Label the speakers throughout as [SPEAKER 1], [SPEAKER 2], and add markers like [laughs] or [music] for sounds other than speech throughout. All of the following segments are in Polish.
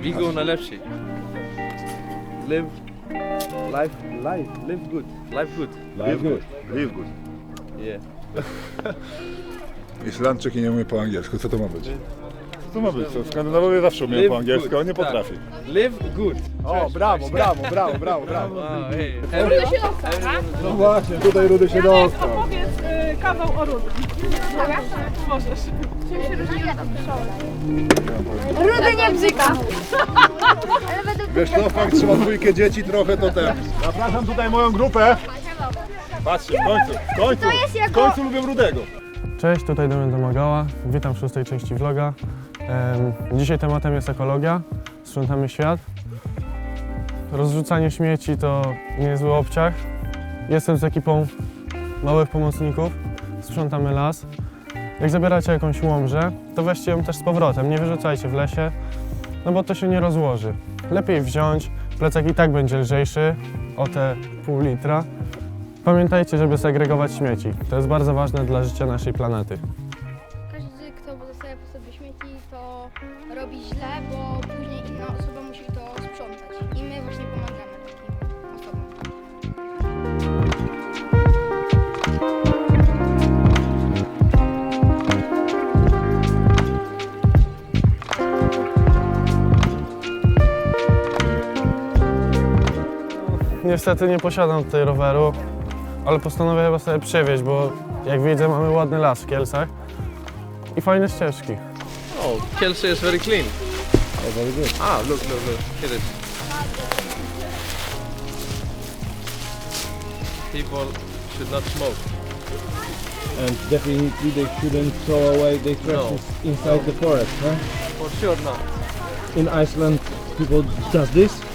[SPEAKER 1] Vigo najlepszy. Live life, life, live good, life good.
[SPEAKER 2] Live good. Live good.
[SPEAKER 1] Yeah.
[SPEAKER 2] Islandczyk i nie umie po angielsku, co to ma być? Co to ma być? Co? Skandynawowie zawsze umieją po angielsku, a on nie
[SPEAKER 1] Tak.
[SPEAKER 2] potrafi.
[SPEAKER 1] Live good.
[SPEAKER 3] O, brawo, brawo, brawo, brawo, brawo. [laughs]
[SPEAKER 1] Wow, hey.
[SPEAKER 3] No właśnie, tutaj Rudy się dostał.
[SPEAKER 4] Opowiedz y, kawał o Rudy. Możesz.
[SPEAKER 5] Rudy nie bzyka.
[SPEAKER 2] Wiesz co, fakt, trzyma dwójkę dzieci, trochę to ten. Zapraszam tutaj moją grupę. Patrzcie, w końcu, w końcu,
[SPEAKER 5] jest jako-
[SPEAKER 2] w końcu lubię Rudego.
[SPEAKER 6] Cześć, tutaj Damian Domagała. Witam w szóstej części vloga. Dzisiaj tematem jest ekologia. Sprzątamy świat. Rozrzucanie śmieci to niezły obciach. Jestem z ekipą małych pomocników. Sprzątamy las. Jak zabieracie jakąś łomżę, to weźcie ją też z powrotem. Nie wyrzucajcie w lesie, no bo to się nie rozłoży. Lepiej wziąć. Plecak i tak będzie lżejszy o te pół litra. Pamiętajcie, żeby segregować śmieci. To jest bardzo ważne dla życia naszej planety. Niestety nie posiadam tutaj roweru, ale postanowię chyba sobie przewieźć, bo jak widzę mamy ładny las w Kielcach i fajne ścieżki.
[SPEAKER 1] Oh, Kelsey is very clean.
[SPEAKER 2] Oh, very good.
[SPEAKER 1] Ah, look, look, look. At it. People should not smoke.
[SPEAKER 7] And definitely they shouldn't throw away their trashes inside the forest, huh?
[SPEAKER 1] For sure not.
[SPEAKER 7] In Iceland, people does this.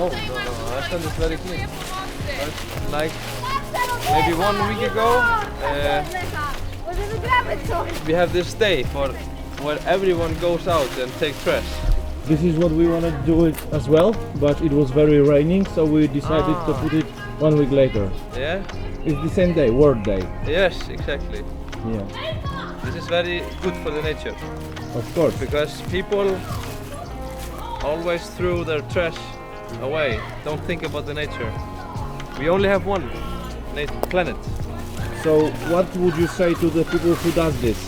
[SPEAKER 1] No, no, no. Iceland is very clean. But like maybe one week ago, uh,
[SPEAKER 5] Może wygramy coś!
[SPEAKER 1] we have this day for where everyone goes out and take trash.
[SPEAKER 7] This is what we wanted to do it as well, but it was very raining, so we decided to
[SPEAKER 1] Ah.
[SPEAKER 7] put it one week later.
[SPEAKER 1] Yeah.
[SPEAKER 7] It's the same day, World Day.
[SPEAKER 1] Yes, exactly.
[SPEAKER 7] Yeah,
[SPEAKER 1] This is very good for the nature
[SPEAKER 7] of course.
[SPEAKER 1] because people always throw their trash away. Don't think about the nature. We only have one planet.
[SPEAKER 7] So, what would you say to the people who does this?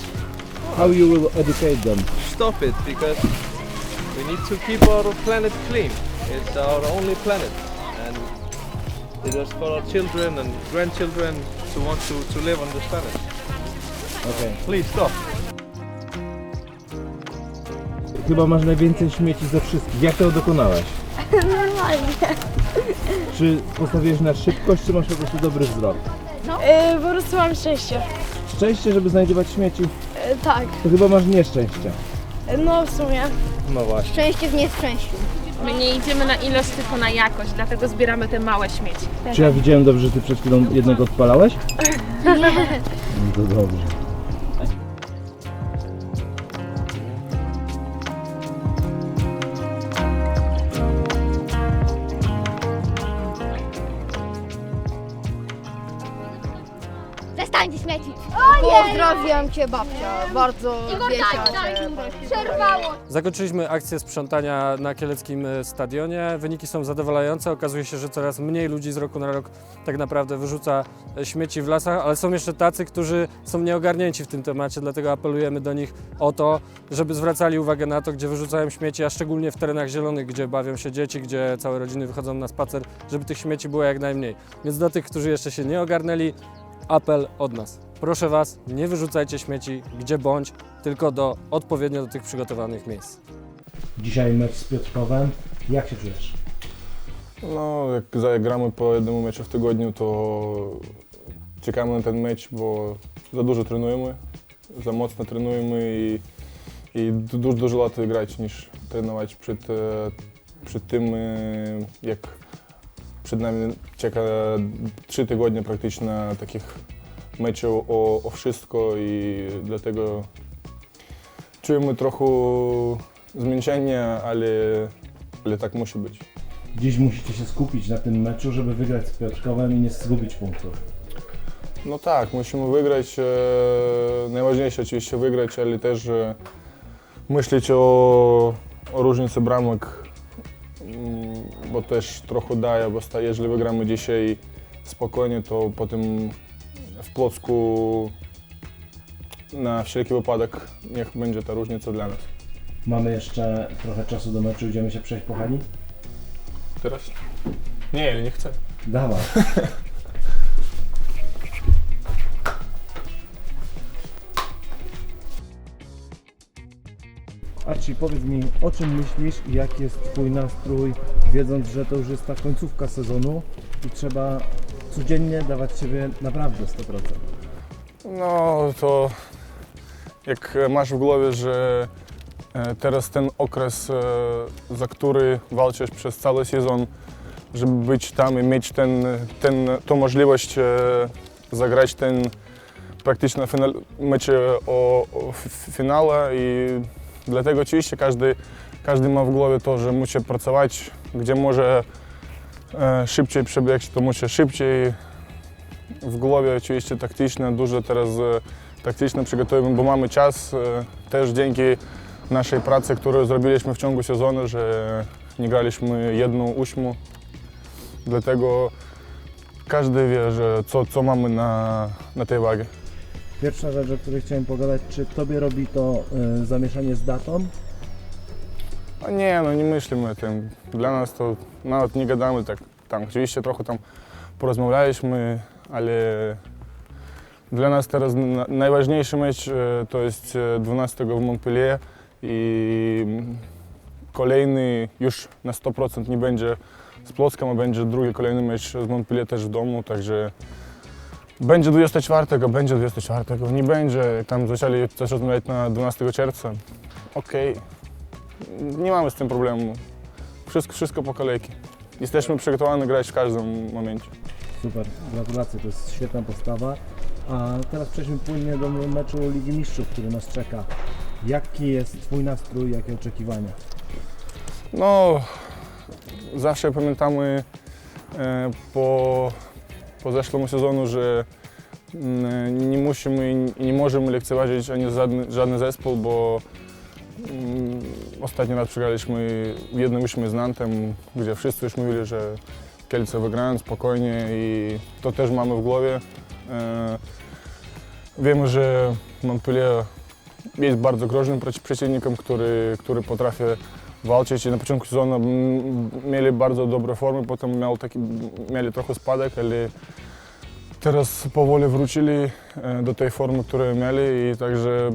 [SPEAKER 7] How you will educate them?
[SPEAKER 1] Stop it because we need to keep our planet clean. It's our only planet and it is for our children and grandchildren to want to, to live on this planet.
[SPEAKER 7] Okay.
[SPEAKER 1] Please stop.
[SPEAKER 7] Chyba masz najwięcej śmieci ze wszystkich. Jak to dokonałeś?
[SPEAKER 5] Normalnie.
[SPEAKER 7] Czy postawiłeś na szybkość, czy masz po prostu dobry wzrok?
[SPEAKER 4] Y, po prostu mam szczęście.
[SPEAKER 7] Szczęście, żeby znajdować śmieci,
[SPEAKER 4] Y, tak,
[SPEAKER 7] to chyba masz nieszczęście.
[SPEAKER 4] no w sumie.
[SPEAKER 7] No właśnie.
[SPEAKER 5] Szczęście w nieszczęściu.
[SPEAKER 8] My nie idziemy na ilość, tylko na jakość, dlatego zbieramy te małe śmieci.
[SPEAKER 7] Czy ja widziałem dobrze, że ty przed chwilą jednego odpalałeś? Nie. No to dobrze.
[SPEAKER 5] Pozdrawiam cię babcia, bardzo cię. Przerwało!
[SPEAKER 9] Zakończyliśmy akcję sprzątania na kieleckim e, stadionie. Wyniki są zadowalające. Okazuje się, że coraz mniej ludzi z roku na rok tak naprawdę wyrzuca e, śmieci w lasach, ale są jeszcze tacy, którzy są nieogarnięci w tym temacie, dlatego apelujemy do nich o to, żeby zwracali uwagę na to, gdzie wyrzucają śmieci, a szczególnie w terenach zielonych, gdzie bawią się dzieci, gdzie całe rodziny wychodzą na spacer, żeby tych śmieci było jak najmniej. Więc do tych, którzy jeszcze się nie ogarnęli, apel od nas. Proszę Was, nie wyrzucajcie śmieci gdzie bądź, tylko do odpowiednio do tych przygotowanych miejsc.
[SPEAKER 7] Dzisiaj mecz z Piotrkowem. Jak się czujesz?
[SPEAKER 10] No, jak zagramy po jednemu meczu w tygodniu, to czekamy na ten mecz, bo za dużo trenujemy, za mocno trenujemy i, i du- dużo, dużo łatwiej grać niż trenować przed, e, przed tym, e, jak przed nami czeka trzy tygodnie praktycznie takich meczów o, o wszystko i dlatego czujemy trochę zmęczenie, ale, ale tak musi być.
[SPEAKER 7] Dziś musicie się skupić na tym meczu, żeby wygrać z Piotrkowem i nie zgubić punktów.
[SPEAKER 10] No tak, musimy wygrać. E, najważniejsze oczywiście wygrać, ale też e, myśleć o, o różnicy bramek, bo też trochę daje, bo sta- jeżeli wygramy dzisiaj spokojnie, to potem w Płocku na wszelki wypadek niech będzie ta różnica dla nas.
[SPEAKER 7] Mamy jeszcze trochę czasu do meczu, idziemy się przejść po hali?
[SPEAKER 10] Teraz? Nie, nie chcę.
[SPEAKER 7] Dawaj. [laughs] Archie, powiedz mi, o czym myślisz i jaki jest Twój nastrój, wiedząc, że to już jest ta końcówka sezonu i trzeba codziennie dawać siebie naprawdę 100%.
[SPEAKER 10] No to jak masz w głowie, że e, teraz ten okres, e, za który walczysz przez cały sezon, żeby być tam i mieć ten, ten, tą możliwość e, zagrać ten praktycznie final, mecz o, o finale i dlatego oczywiście każdy, każdy ma w głowie to, że musi pracować, gdzie może e, szybciej przebiegać, to musi szybciej, w głowie oczywiście taktyczne, dużo teraz e, taktyczne przygotowujemy, bo mamy czas e, też dzięki naszej pracy, którą zrobiliśmy w ciągu sezonu, że nie graliśmy jedną ósmą. Dlatego każdy wie, że co, co mamy na, na tej wagi.
[SPEAKER 7] Pierwsza rzecz, o której chciałem pogadać, czy Tobie robi to y, zamieszanie z datą?
[SPEAKER 10] A nie, no nie myślimy o tym. Dla nas to nawet nie gadamy tak. Tam oczywiście trochę tam porozmawialiśmy, ale dla nas teraz na- najważniejszy mecz e, to jest e, 12 w Montpellier i kolejny już na 100% nie będzie z Płockiem, a będzie drugi kolejny mecz z Montpellier też w domu, także będzie 24, będzie 24, nie będzie, tam zaczęli coś rozmawiać na 12 czerwca. Okej, nie mamy z tym problemu. Wszystko, wszystko po kolejki. Jesteśmy przygotowani grać w każdym momencie.
[SPEAKER 7] Super, gratulacje, to jest świetna postawa. A teraz przejdźmy płynnie do meczu Ligi Mistrzów, który nas czeka. Jaki jest Twój nastrój, jakie oczekiwania?
[SPEAKER 10] No, zawsze pamiętamy e, po, po zeszłym sezonu, że mm, nie musimy i nie możemy lekceważyć ani żadny, żadny zespół, bo mm, ostatni raz przegraliśmy w jednym ósmie z Nantem, gdzie wszyscy już mówili, że Kielce wygrają spokojnie i to też mamy w głowie. E, wiemy, że Montpellier jest bardzo groźnym przeci- przeciwnikiem, który, który potrafi walczyć i na początku sezonu mm, mieli bardzo dobre formy, potem miał taki, mieli trochę spadek, ale teraz powoli wrócili e, do tej formy, którą mieli i także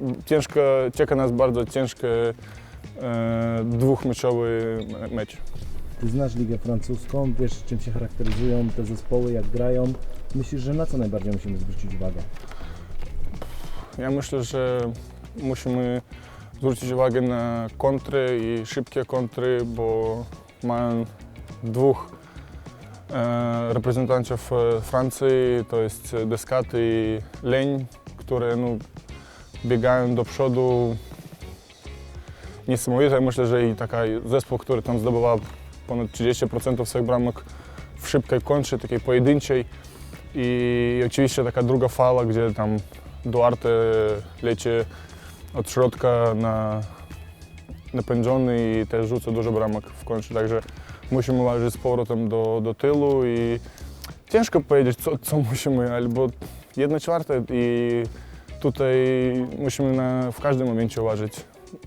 [SPEAKER 10] mm, ciężko, czeka nas bardzo ciężki e, dwóchmeczowy me- mecz.
[SPEAKER 7] Ty znasz Ligę Francuską, wiesz czym się charakteryzują te zespoły, jak grają. Myślisz, że na co najbardziej musimy zwrócić uwagę?
[SPEAKER 10] Ja myślę, że musimy zwrócić uwagę na kontry i szybkie kontry, bo mają dwóch e, reprezentantów e, Francji, to jest Descaty i Leń, które no, biegają do przodu. Niesamowite, myślę, że i taka zespół, który tam zdobywa ponad 30% swoich bramek w szybkiej kontrze, takiej pojedynczej. I oczywiście taka druga fala, gdzie tam Duarte leci od środka na napędzony i też rzuca dużo bramek w końcu, także musimy walczyć z powrotem do, do tyłu i ciężko powiedzieć, co, co musimy, albo jedna czwarta i tutaj musimy na, w każdym momencie uważać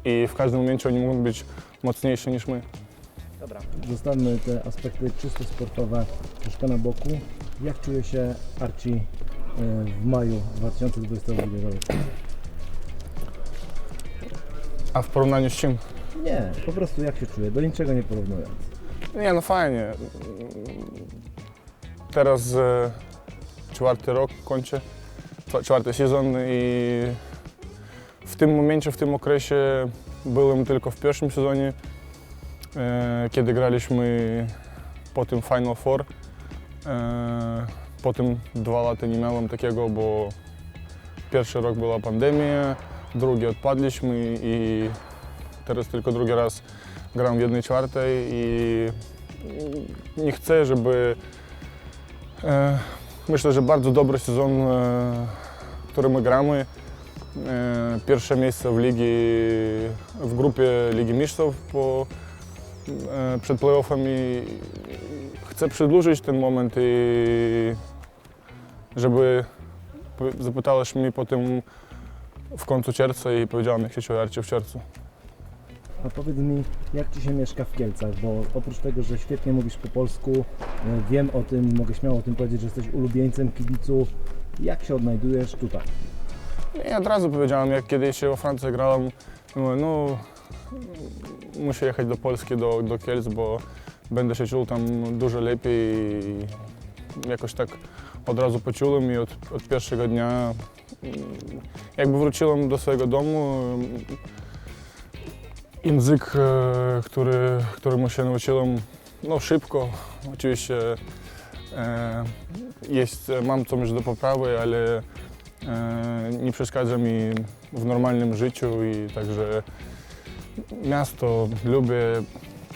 [SPEAKER 10] i w każdym momencie oni mogą być mocniejsi niż my.
[SPEAKER 7] Zostawmy te aspekty czysto sportowe troszkę na boku. Jak czuje się Archie y, w maju 2022 roku?
[SPEAKER 10] A w porównaniu z czym?
[SPEAKER 7] Nie, po prostu jak się czuje, do niczego nie porównując.
[SPEAKER 10] Nie, no fajnie. Teraz e, czwarty rok kończę, czwa- czwarty sezon i w tym momencie, w tym okresie byłem tylko w pierwszym sezonie, e, kiedy graliśmy po tym Final Four. E, potem dwa lata nie miałem takiego, bo pierwszy rok była pandemia, drugi odpadliśmy i teraz tylko drugi raz gram w jednej czwartej i nie chcę, żeby... E, myślę, że bardzo dobry sezon, e, który my gramy. E, pierwsze miejsce w ligi, w grupie Ligi Mistrzów po, e, przed playoffami. Chcę przedłużyć ten moment i żeby zapytałeś mnie po tym w końcu czerwca i powiedziałem, jak się czuję Arcie w czerwcu.
[SPEAKER 7] A powiedz mi, jak Ci się mieszka w Kielcach, bo oprócz tego, że świetnie mówisz po polsku, e, wiem o tym mogę śmiało o tym powiedzieć, że jesteś ulubieńcem kibiców. Jak się odnajdujesz tutaj?
[SPEAKER 10] I od razu powiedziałem, jak kiedyś się we Francji grałem, mówię, no muszę jechać do Polski, do, do Kielc, bo będę się czuł tam dużo lepiej i jakoś tak od razu poczułem i od, od pierwszego dnia jakby wróciłem do swojego domu, mm, język, e, który, któremu się nauczyłem no szybko, oczywiście e, jest, mam coś do poprawy, ale e, nie przeszkadza mi w normalnym życiu i także miasto lubię,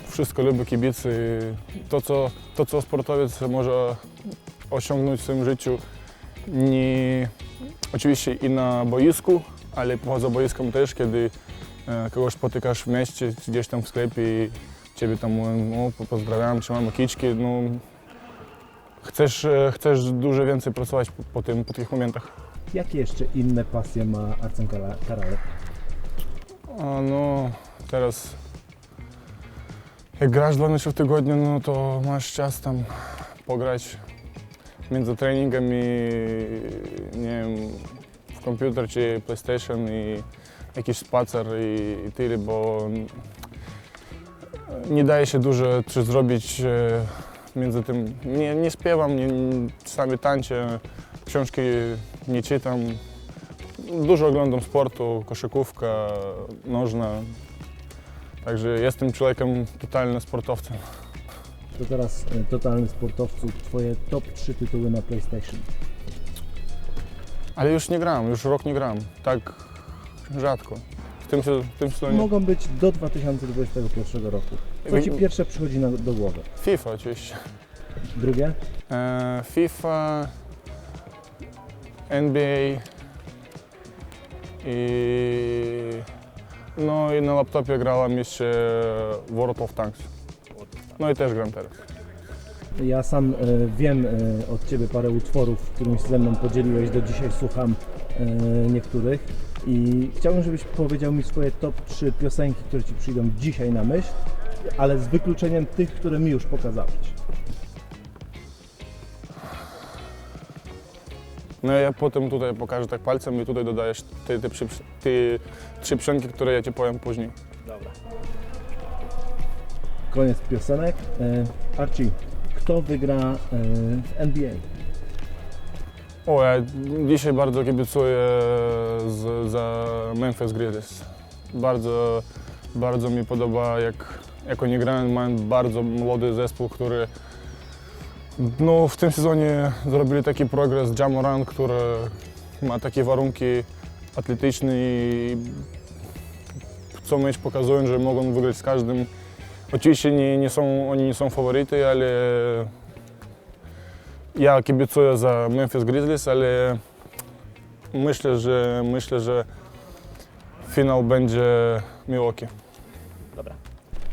[SPEAKER 10] wszystko lubię, kibicy. To co, to, co sportowiec może osiągnąć w swoim życiu, nie, oczywiście i na boisku, ale poza boiskiem też, kiedy e, kogoś spotykasz w mieście, gdzieś tam w sklepie i ciebie tam no, pozdrawiam, trzymamy kiczki, no, chcesz, e, chcesz dużo więcej pracować po, po, tym, po tych momentach.
[SPEAKER 7] Jakie jeszcze inne pasje ma Kara- Karale?
[SPEAKER 10] A no, teraz jak grasz dwa mecze w tygodniu, no to masz czas tam pograć między treningami, nie wiem, w komputer czy PlayStation i jakiś spacer i, i tyle, bo nie daje się dużo czy zrobić e, między tym. Nie, nie śpiewam, nie, czasami tańczę, książki nie czytam. Dużo oglądam sportu, koszykówka, nożna. Także jestem człowiekiem totalnym sportowcem.
[SPEAKER 7] To teraz e, totalny sportowcu, Twoje top 3 tytuły na PlayStation.
[SPEAKER 10] Ale już nie gram, już rok nie gram. Tak rzadko. W tym, w tym sezonie
[SPEAKER 7] Mogą być do 2021 roku. Co Ci pierwsze przychodzi na, do głowy?
[SPEAKER 10] FIFA oczywiście.
[SPEAKER 7] Drugie?
[SPEAKER 10] E, FIFA, NBA i no i na laptopie grałem jeszcze World of Tanks. No i też gram teraz.
[SPEAKER 7] Ja sam e, wiem e, od Ciebie parę utworów, którymi się ze mną podzieliłeś, do dzisiaj słucham e, niektórych i chciałbym, żebyś powiedział mi swoje top 3 piosenki, które Ci przyjdą dzisiaj na myśl, ale z wykluczeniem tych, które mi już pokazałeś.
[SPEAKER 10] No ja potem tutaj pokażę tak palcem i tutaj dodajesz te, te, przy- te trzy piosenki, które ja Ci powiem później.
[SPEAKER 7] Koniec piosenek. E, Archie, kto wygra e, w NBA?
[SPEAKER 10] O, ja dzisiaj bardzo kibicuję z, za Memphis Grizzlies. Bardzo, bardzo mi podoba, jak, jak oni grają. Mają bardzo młody zespół, który no, w tym sezonie zrobili taki progres. Jamoran, który ma takie warunki atletyczne i co mecz pokazują, że mogą wygrać z każdym. Oczywiście nie, nie są, oni nie są faworyty, ale ja kibicuję za Memphis Grizzlies, ale myślę, że myślę, że finał będzie Milwaukee.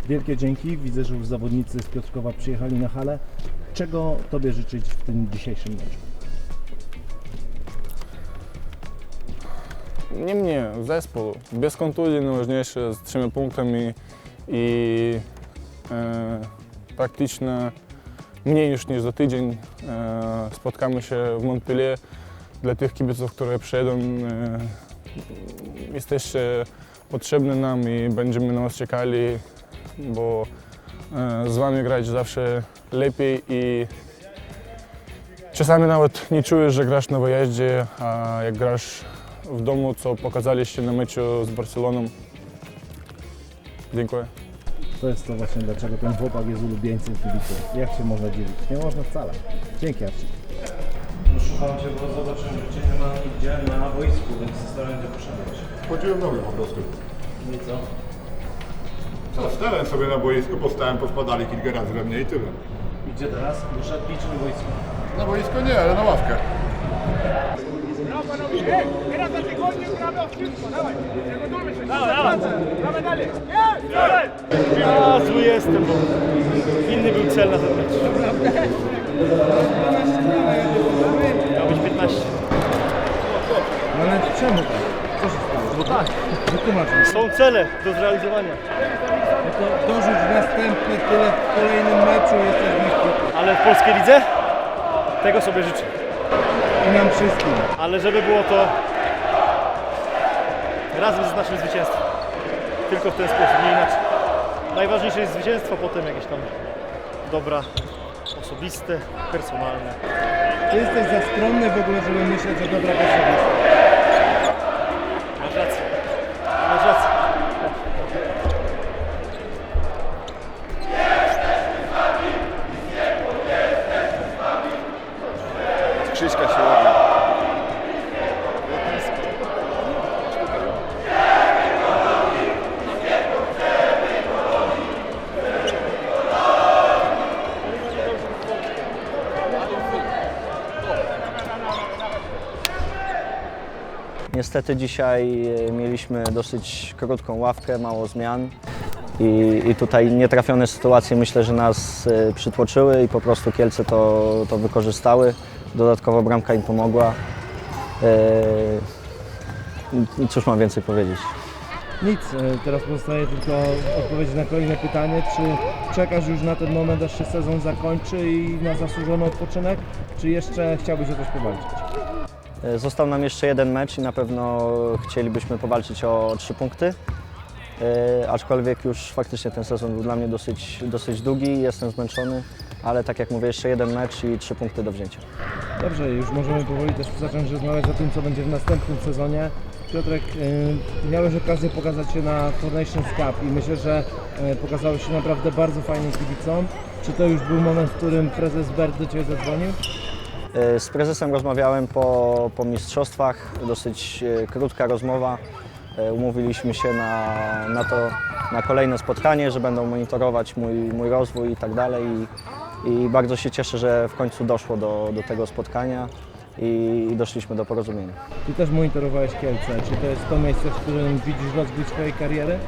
[SPEAKER 7] Wielkie dzięki. Widzę, że już zawodnicy z Piotrkowa przyjechali na halę. Czego Tobie życzyć w tym dzisiejszym meczu?
[SPEAKER 10] Nie mnie, zespół. Bez kontuzji najważniejsze, z trzema punktami i e, praktycznie mniej już niż za tydzień e, spotkamy się w Montpellier. Dla tych kibiców, które przyjedą, e, jesteście potrzebni nam i będziemy na Was czekali, bo z Wami grać zawsze lepiej i czasami nawet nie czujesz, że grasz na wyjeździe, a jak grasz w domu, co pokazaliście na meczu z Barceloną. Dziękuję.
[SPEAKER 7] To jest to właśnie, dlaczego ten chłopak jest ulubieńcem kibiców. Jak się można dzielić? Nie można wcale. Dzięki Archie. Szukam Cię, bo zobaczyłem, że Cię nie ma nigdzie na boisku, więc zastanawiam się, poszedłeś.
[SPEAKER 2] Chodziłem nogę po prostu.
[SPEAKER 7] No i co?
[SPEAKER 2] Co, stałem sobie na boisku, postałem, pospadali kilka razy we mnie i tyle.
[SPEAKER 7] I gdzie teraz? Szatni czy na boisku?
[SPEAKER 2] Na boisko nie, ale na ławkę.
[SPEAKER 3] Ja zły jestem, bo inny był cel na ten mecz. Miał być 15.
[SPEAKER 7] No ale czemu tak? Co się stało? No tak. Wytłumacz mi.
[SPEAKER 3] Są cele do zrealizowania,
[SPEAKER 7] No to dorzuć następny tyle w kolejnym meczu, jesteś blisko.
[SPEAKER 3] ale w polskiej lidze tego sobie życzę.
[SPEAKER 7] I nam wszystkim.
[SPEAKER 3] Ale żeby było to razem z naszym zwycięstwem. Tylko w ten sposób, nie inaczej. Najważniejsze jest zwycięstwo, potem jakieś tam dobra osobiste, personalne.
[SPEAKER 7] Jesteś za skromny w ogóle, żeby myśleć o dobrach osobistych.
[SPEAKER 11] Niestety dzisiaj e, mieliśmy dosyć krótką ławkę, mało zmian i, i tutaj nietrafione sytuacje myślę, że nas e, przytłoczyły i po prostu Kielce to, to wykorzystały. Dodatkowo bramka im pomogła. I Cóż mam więcej powiedzieć?
[SPEAKER 7] Nic, teraz pozostaje tylko odpowiedzieć na kolejne pytanie. Czy czekasz już na ten moment, aż się sezon zakończy i na zasłużony odpoczynek, czy jeszcze chciałbyś o coś powalczyć?
[SPEAKER 11] E, Został nam jeszcze jeden mecz i na pewno chcielibyśmy powalczyć o trzy punkty. E, Aczkolwiek już faktycznie ten sezon był dla mnie dosyć, dosyć długi, jestem zmęczony, ale tak jak mówię, jeszcze jeden mecz i trzy punkty do wzięcia.
[SPEAKER 7] Dobrze, już możemy powoli też zacząć rozmawiać o tym, co będzie w następnym sezonie. Piotrek, y, miałeś okazję pokazać się na Fornations Cup i myślę, że pokazałeś się naprawdę bardzo fajnym kibicom. Czy to już był moment, w którym prezes Bert do Ciebie zadzwonił?
[SPEAKER 11] E, Z prezesem rozmawiałem po, po mistrzostwach, dosyć e, krótka rozmowa. E, Umówiliśmy się na, na to, na kolejne spotkanie, że będą monitorować mój, mój rozwój i tak dalej. I, I bardzo się cieszę, że w końcu doszło do, do tego spotkania i, i doszliśmy do porozumienia.
[SPEAKER 7] Ty też monitorowałeś Kielce. Czy to jest to miejsce, w którym widzisz rozwój swojej kariery?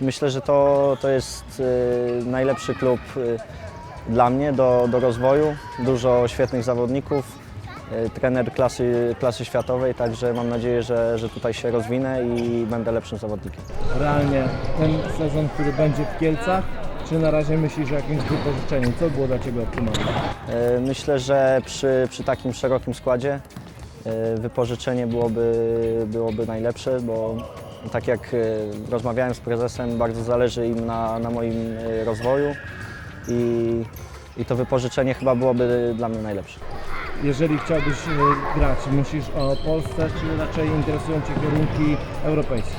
[SPEAKER 11] Myślę, że to, to jest najlepszy klub dla mnie do, do rozwoju. Dużo świetnych zawodników, e, trener klasy, klasy światowej, także mam nadzieję, że, że tutaj się rozwinę i będę lepszym zawodnikiem.
[SPEAKER 7] Realnie ten sezon, który będzie w Kielcach, czy na razie myślisz o jakimś wypożyczeniu? Co było dla Ciebie optymalne?
[SPEAKER 11] E, Myślę, że przy, przy takim szerokim składzie e, wypożyczenie byłoby, byłoby najlepsze, bo tak jak rozmawiałem z prezesem, bardzo zależy im na, na moim rozwoju i, i to wypożyczenie chyba byłoby dla mnie najlepsze.
[SPEAKER 7] Jeżeli chciałbyś y, grać, myślisz o Polsce, czy raczej interesują Cię kierunki europejskie?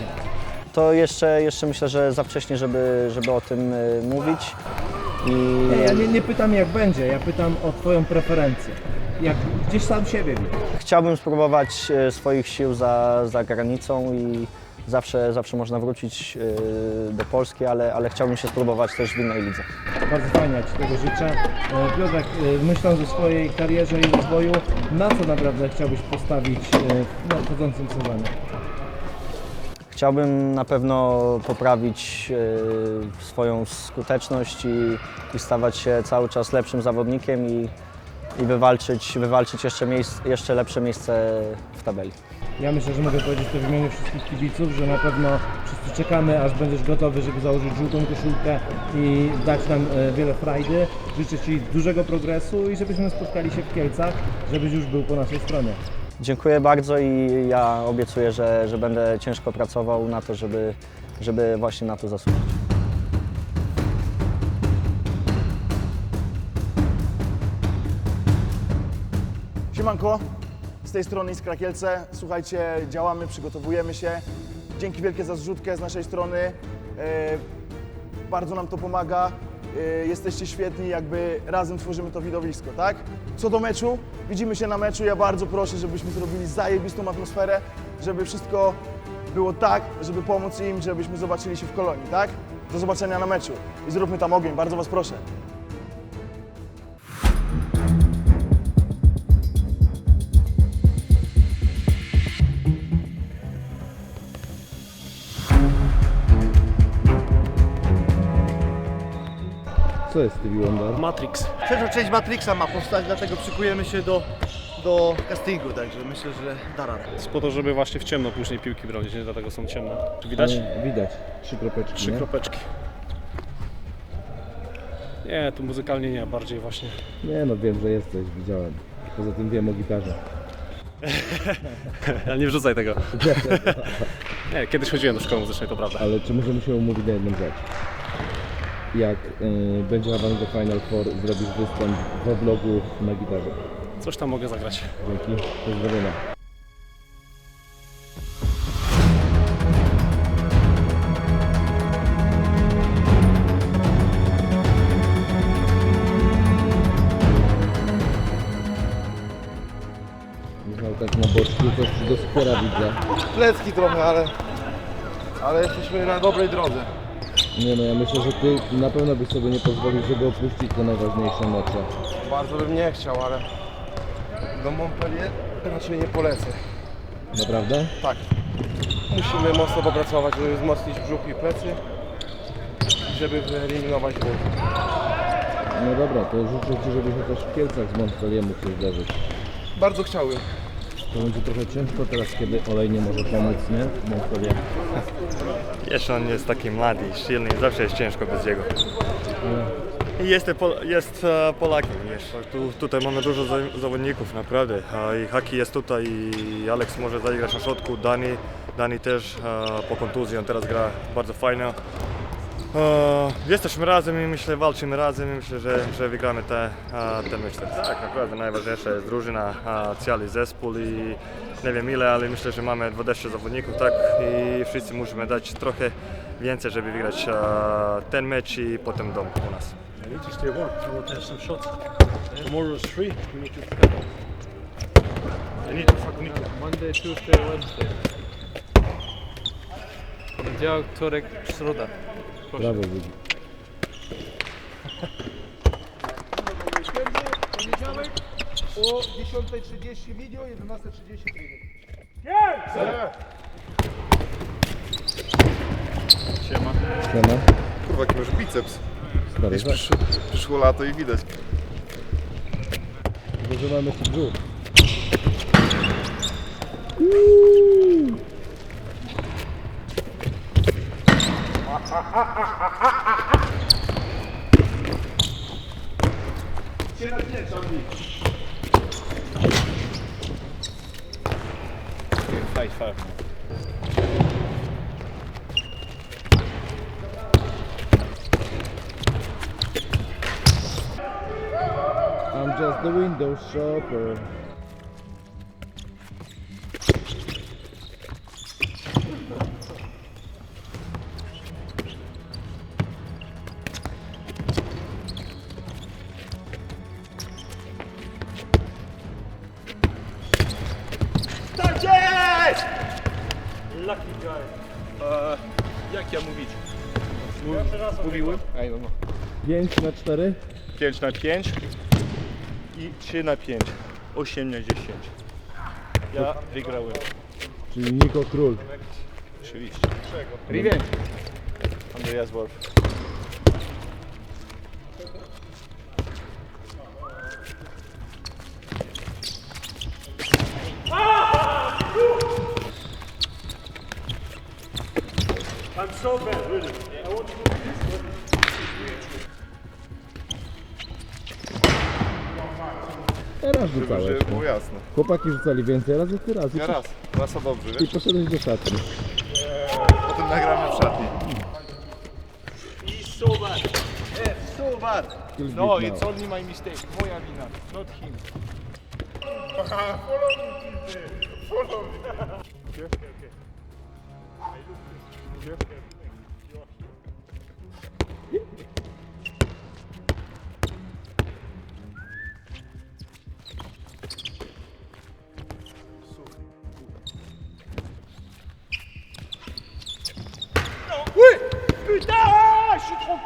[SPEAKER 11] To jeszcze, jeszcze myślę, że za wcześnie, żeby, żeby o tym e, mówić. I
[SPEAKER 7] Nie, ja nie, nie pytam jak będzie, ja pytam o Twoją preferencję. Jak gdzieś sam siebie widzisz.
[SPEAKER 11] chciałbym spróbować e, swoich sił za, za granicą i zawsze, zawsze można wrócić e, do Polski, ale, ale chciałbym się spróbować też w innej lidze.
[SPEAKER 7] Bardzo fajnie, ja Ci tego życzę. E, Piotrek, e, myśląc o swojej karierze i rozwoju, na co naprawdę chciałbyś postawić w nadchodzącym sezonie?
[SPEAKER 11] Chciałbym na pewno poprawić swoją skuteczność i, i stawać się cały czas lepszym zawodnikiem i, i wywalczyć, wywalczyć jeszcze, miejsc, jeszcze lepsze miejsce w tabeli.
[SPEAKER 7] Ja myślę, że mogę powiedzieć to w imieniu wszystkich kibiców, że na pewno wszyscy czekamy, aż będziesz gotowy, żeby założyć żółtą koszulkę i dać nam e, wiele frajdy. Życzę Ci dużego progresu i żebyśmy spotkali się w Kielcach, żebyś już był po naszej stronie.
[SPEAKER 11] Dziękuję bardzo i ja obiecuję, że, że będę ciężko pracował na to, żeby, żeby właśnie na to zasłużyć.
[SPEAKER 12] Siemanko, z tej strony Iskra Kielce. Słuchajcie, działamy, przygotowujemy się. Dzięki wielkie za zrzutkę z naszej strony. E, bardzo nam to pomaga. y, jesteście świetni, jakby razem tworzymy to widowisko, tak? Co do meczu, widzimy się na meczu. Ja bardzo proszę, żebyśmy zrobili zajebistą atmosferę, żeby wszystko było tak, żeby pomóc im, żebyśmy zobaczyli się w kolonii, tak? Do zobaczenia na meczu i zróbmy tam ogień, bardzo was proszę.
[SPEAKER 7] Co jest Stevie Wonder?
[SPEAKER 3] Matrix. Pierwsza część Matrixa ma powstać, dlatego szykujemy się do, do castingu, także myślę, że da radę.
[SPEAKER 13] Po to, żeby właśnie w ciemno później piłki bronić, nie dlatego są ciemne. Widać?
[SPEAKER 7] E, Widać. Trzy kropeczki,
[SPEAKER 13] Trzy
[SPEAKER 7] nie?
[SPEAKER 13] kropeczki. Nie, tu muzykalnie nie, bardziej właśnie.
[SPEAKER 7] Nie no, wiem, że jesteś, widziałem. Poza tym wiem o gitarze. [laughs]
[SPEAKER 13] Ale nie wrzucaj tego. [laughs] Nie, kiedyś chodziłem do szkoły muzycznej, to prawda.
[SPEAKER 7] Ale czy możemy się umówić na jedną rzecz? Jak y, będzie awango Final Four, zrobisz występ we vlogu na gitarze.
[SPEAKER 13] Coś tam mogę zagrać.
[SPEAKER 7] Dzięki, pozdrowienia. Michał tak na boczku, coś do skóra widzę.
[SPEAKER 2] Plecki trochę, ale, ale jesteśmy na dobrej drodze.
[SPEAKER 7] Nie no, ja myślę, że ty na pewno byś sobie nie pozwolił, żeby opuścić te najważniejsze mecze.
[SPEAKER 2] Bardzo bym nie chciał, ale do Montpellier raczej nie polecę.
[SPEAKER 7] Naprawdę?
[SPEAKER 2] Tak. Musimy mocno popracować, żeby wzmocnić brzuch i plecy, i żeby wyeliminować ból.
[SPEAKER 7] No dobra, to życzę Ci, żebyś chociaż w Kielcach z Montpellier mógł się zdarzyć.
[SPEAKER 2] Bardzo chciałbym.
[SPEAKER 7] To będzie trochę ciężko teraz, kiedy olej nie może pomóc, nie? Montpellier.
[SPEAKER 3] Jeszcze on jest taki młody silny, zawsze jest ciężko bez niego. I jest, Pol- jest e, Polakiem, wiesz. Tu, tutaj mamy dużo za- zawodników, naprawdę. A I Haki jest tutaj i Alex może zagrać na środku, Dani, Dani też e, po kontuzji, on teraz gra bardzo fajnie. E, jesteśmy razem i myślę, walczymy razem i myślę, że, że wygramy te, ten mecz. Tak, naprawdę najważniejsza jest drużyna, cały zespół i nie wiem ile, ale myślę, że mamy 20 zawodników, tak, i wszyscy musimy dać trochę więcej, żeby wygrać e, ten mecz i potem dom u nas.
[SPEAKER 13] I need to stay warm. I want to have some shots. Tomorrow is free. We need to prepare. I need to fucking need to.
[SPEAKER 1] Monday, Tuesday, Wednesday. Poniedziałek, wtorek, środa. Proszę.
[SPEAKER 7] Brawo, Wygi.
[SPEAKER 2] Poniedziałek o 10.30 video, 11.30 trening.
[SPEAKER 7] Siema.
[SPEAKER 2] Kurwa, jaki masz biceps.
[SPEAKER 7] Stary,
[SPEAKER 2] Już
[SPEAKER 7] tak.
[SPEAKER 2] przyszło, przyszło lato i widać.
[SPEAKER 7] Może mamy ci brzuch.
[SPEAKER 13] High five.
[SPEAKER 7] I'm just the window shopper. 5 na 4.
[SPEAKER 3] 5 na 5 i 3 na 5. 8 na 10. Ja wygrałem.
[SPEAKER 7] Czyli Niko Król.
[SPEAKER 3] Oczywiście.
[SPEAKER 2] Rivier.
[SPEAKER 3] Andreas Wolf. I'm so bad, really. I want to
[SPEAKER 7] Teraz rzucałeś.
[SPEAKER 2] Żeby
[SPEAKER 7] no.
[SPEAKER 2] było jasne.
[SPEAKER 7] Chłopaki rzucali więcej razy, ty raz. I
[SPEAKER 2] Ja raz. Raz a dobrze,
[SPEAKER 7] I
[SPEAKER 2] wiesz?
[SPEAKER 7] poszedłeś do szatni.
[SPEAKER 2] Potem nagramy w szatni. So bad.
[SPEAKER 7] Kills
[SPEAKER 2] No,
[SPEAKER 7] beat
[SPEAKER 2] it's
[SPEAKER 7] now.
[SPEAKER 2] only my mistake. Moja wina, not him.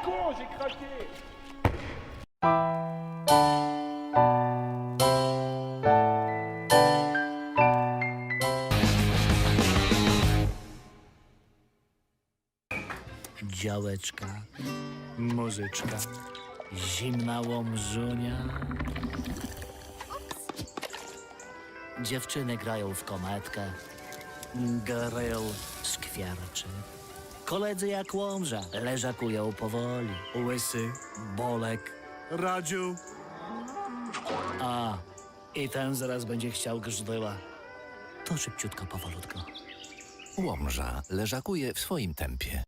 [SPEAKER 2] Con, j'ai craqué
[SPEAKER 14] Działeczka, muzyczka, zimna łomżunia. Dziewczyny grają w kometkę, gryl skwierczy. Koledzy jak łomża leżakują powoli. Łysy, Bolek, Radziu. A, i ten zaraz będzie chciał grzdyla. To szybciutko, powolutko.
[SPEAKER 15] Łomża leżakuje w swoim tempie.